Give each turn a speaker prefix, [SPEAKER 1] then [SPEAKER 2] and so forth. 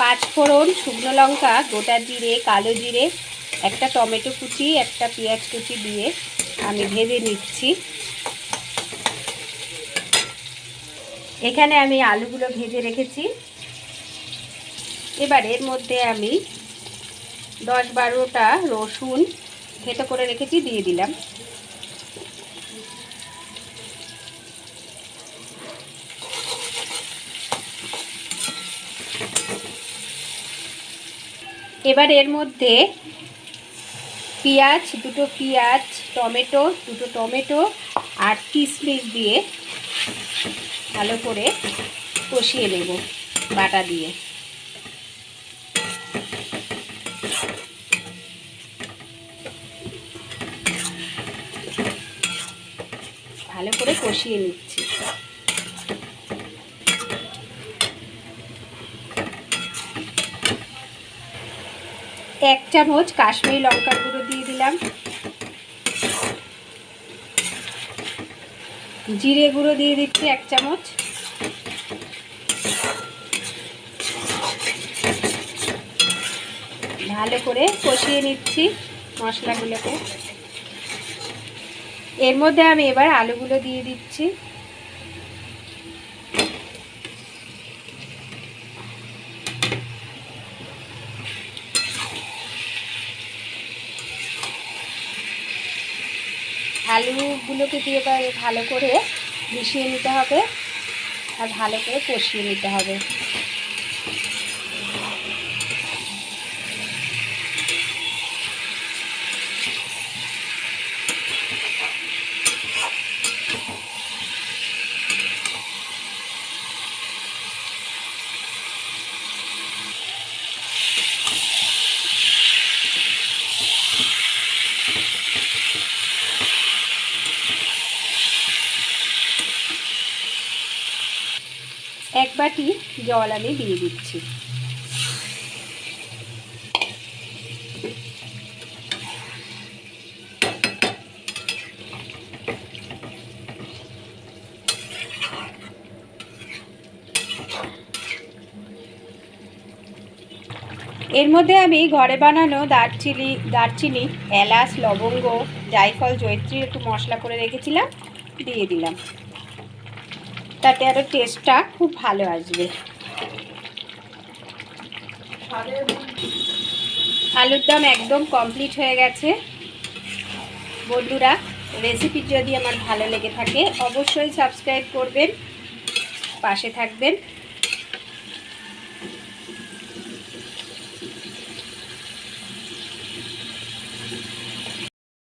[SPEAKER 1] পাঁচ ফোড়ন, শুকনো লঙ্কা, গোটা জিরে, কালো জিরে, একটা টমেটো কুচি, একটা পেঁয়াজ কুচি দিয়ে আমি ভেজে নিচ্ছি। এখানে আমি আলুগুলো ভেজে রেখেছি। এবার এর মধ্যে আমি দশ বারোটা রসুন থেতো করে রেখেছি, দিয়ে দিলাম। এবার এর মধ্যে পেঁয়াজ, দুটো পেঁয়াজ, টমেটো, দুটো টমেটো আর কিশমিশ দিয়ে ভালো করে কষিয়ে নেব বাটা দিয়ে। ভালো করে কষিয়ে নিচ্ছি। এক চামচ কাশ্মীরি লঙ্কার গুঁড়ো দিয়ে দিলাম। জিরে গুঁড়ো দিয়ে দিচ্ছি এক চামচ। ভালো করে কষিয়ে নিচ্ছি মশলাগুলোকে। এর মধ্যে আমি এবার আলুগুলো দিয়ে দিচ্ছি। আলুগুলোকে দিয়ে এবার ভালো করে মিশিয়ে নিতে হবে আর ভালো করে কষিয়ে নিতে হবে। এক বাটি জল আমি দিয়ে দিচ্ছি। এর মধ্যে আমি ঘরে বানানো দারচিনি দারচিনি, এলাচ, লবঙ্গ, জায়ফল, জয়ত্রী একটু মশলা করে রেখেছিলাম, দিয়ে দিলাম। তাতে আরও টেস্টটা খুব ভালো আসবে। আলুর দম একদম কমপ্লিট হয়ে গেছে। বন্ধুরা রেসিপি যদি আমার ভালো লেগে থাকে, অবশ্যই সাবস্ক্রাইব করবেন, পাশে থাকবেন।